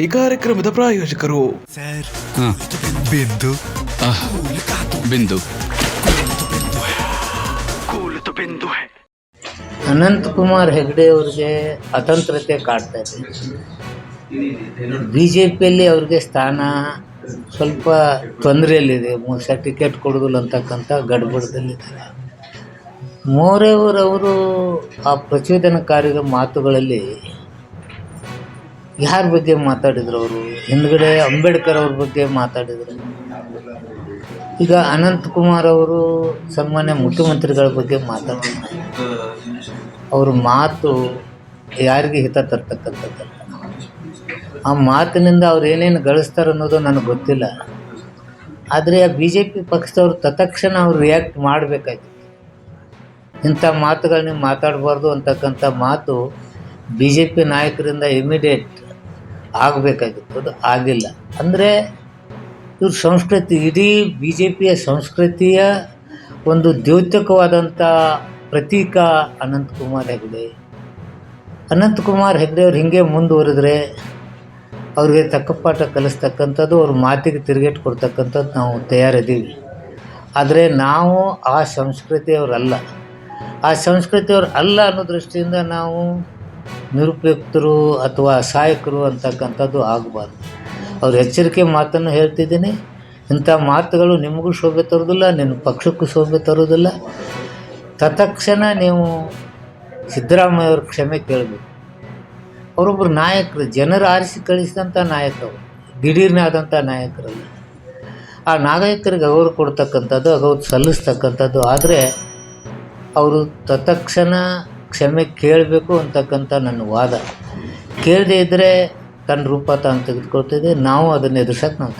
ಈ ಕಾರ್ಯಕ್ರಮದ ಪ್ರಾಯೋಜಕರು. ಬಿಂದು. ಬಿಂದು. ಅನಂತಕುಮಾರ್ ಹೆಗಡೆ ಅವ್ರಿಗೆ ಅತಂತ್ರತೆ ಕಾಡ್ತಾ ಇದೆ. ಬಿ ಜೆ ಪಿಯಲ್ಲಿ ಅವ್ರಿಗೆ ಸ್ಥಾನ ಸ್ವಲ್ಪ ತೊಂದರೆಯಲ್ಲಿದೆ. ಬಹುಶಃ ಟಿಕೆಟ್ ಕೊಡೋದಿಲ್ಲ ಅಂತಕ್ಕಂಥ ಗಡ್ಬಡದಲ್ಲಿದ್ದಾರೆ. ಮೋರೆಯವರವರು ಆ ಪ್ರಚೋದನಕಾರಿ ಮಾತುಗಳಲ್ಲಿ ಯಾರ ಬಗ್ಗೆ ಮಾತಾಡಿದ್ರು ಅವರು? ಹಿಂದ್ಗಡೆ ಅಂಬೇಡ್ಕರ್ ಅವ್ರ ಬಗ್ಗೆ ಮಾತಾಡಿದರು. ಈಗ ಅನಂತಕುಮಾರ್ ಅವರು ಸನ್ಮಾನ್ಯ ಮುಖ್ಯಮಂತ್ರಿಗಳ ಬಗ್ಗೆ ಮಾತಾಡಿದ್ರು ಅವ್ರ ಮಾತು ಯಾರಿಗೆ ಹಿತ ತರ್ತಕ್ಕಂಥದ್ದು? ಆ ಮಾತಿನಿಂದ ಅವ್ರು ಏನೇನು ಗಳಿಸ್ತಾರೆ ಅನ್ನೋದು ನನಗೆ ಗೊತ್ತಿಲ್ಲ. ಆದರೆ ಆ ಬಿ ಜೆ ಪಿ ಪಕ್ಷದವ್ರು ತತ್ಕ್ಷಣ ಅವ್ರು ರಿಯಾಕ್ಟ್ ಮಾಡಬೇಕಾಗಿತ್ತು ಇಂಥ ಮಾತುಗಳನ್ನ ಮಾತಾಡಬಾರ್ದು ಅಂತಕ್ಕಂಥ ಮಾತು ಬಿ ಜೆ ಪಿ ನಾಯಕರಿಂದ ಇಮಿಡಿಯೇಟ್ ಆಗಬೇಕಾಗಿತ್ತು ಅದು ಆಗಿಲ್ಲ. ಅಂದರೆ ಇವ್ರ ಸಂಸ್ಕೃತಿ, ಇಡೀ ಬಿ ಜೆ ಪಿಯ ಸಂಸ್ಕೃತಿಯ ಒಂದು ದ್ಯೋತಕವಾದಂಥ ಪ್ರತೀಕ ಅನಂತಕುಮಾರ್ ಹೆಗ್ಡೆ. ಅನಂತಕುಮಾರ್ ಹೆಗ್ಡೆ ಅವ್ರು ಹಿಂಗೆ ಮುಂದುವರೆದ್ರೆ ಅವ್ರಿಗೆ ತಕ್ಕ ಪಾಠ ಕಲಿಸ್ತಕ್ಕಂಥದ್ದು, ಅವ್ರ ಮಾತಿಗೆ ತಿರುಗೇಟು ಕೊಡ್ತಕ್ಕಂಥದ್ದು ನಾವು ತಯಾರಿದ್ದೀವಿ. ಆದರೆ ನಾವು ಆ ಸಂಸ್ಕೃತಿಯವರಲ್ಲ. ಆ ಸಂಸ್ಕೃತಿಯವ್ರು ಅಲ್ಲ ಅನ್ನೋ ದೃಷ್ಟಿಯಿಂದ ನಾವು ನಿರುಪಯುಕ್ತರು ಅಥವಾ ಅಸಹಾಯಕರು ಅಂತಕ್ಕಂಥದ್ದು ಆಗಬಾರ್ದು. ಅವ್ರ ಎಚ್ಚರಿಕೆ ಮಾತನ್ನು ಹೇಳ್ತಿದ್ದೀನಿ. ಇಂಥ ಮಾತುಗಳು ನಿಮಗೂ ಶೋಭೆ ತರೋದಿಲ್ಲ ನಿನ್ನ ಪಕ್ಷಕ್ಕೂ ಶೋಭೆ ತರೋದಿಲ್ಲ ತತ್ಕ್ಷಣ ನೀವು ಸಿದ್ದರಾಮಯ್ಯ ಅವ್ರ ಕ್ಷಮೆ ಕೇಳಬೇಕು. ಅವರೊಬ್ಬರು ನಾಯಕರು, ಜನರು ಆರಿಸಿ ಕಳಿಸಿದಂಥ ನಾಯಕರು ದಿಢೀರ್ನೇ ಆದಂಥ ನಾಯಕರಲ್ಲ. ಆ ನಾಗರಿಕರಿಗೆ ಗೌರವ ಕೊಡ್ತಕ್ಕಂಥದ್ದು, ಗೌರವ ಸಲ್ಲಿಸ್ತಕ್ಕಂಥದ್ದು. ಆದರೆ ಅವರು ತತ್ಕ್ಷಣ ಕ್ಷಮೆ ಕೇಳಬೇಕು ಅಂತಕ್ಕಂಥ ನನ್ನ ವಾದ. ಕೇಳದೇ ಇದ್ದರೆ ತನ್ನ ರೂಪ ತಾನು ತೆಗೆದುಕೊಳ್ತಿದೆ ನಾವು ಅದನ್ನು ಎದುರ್ಸಕ್ಕೆ ನಾವು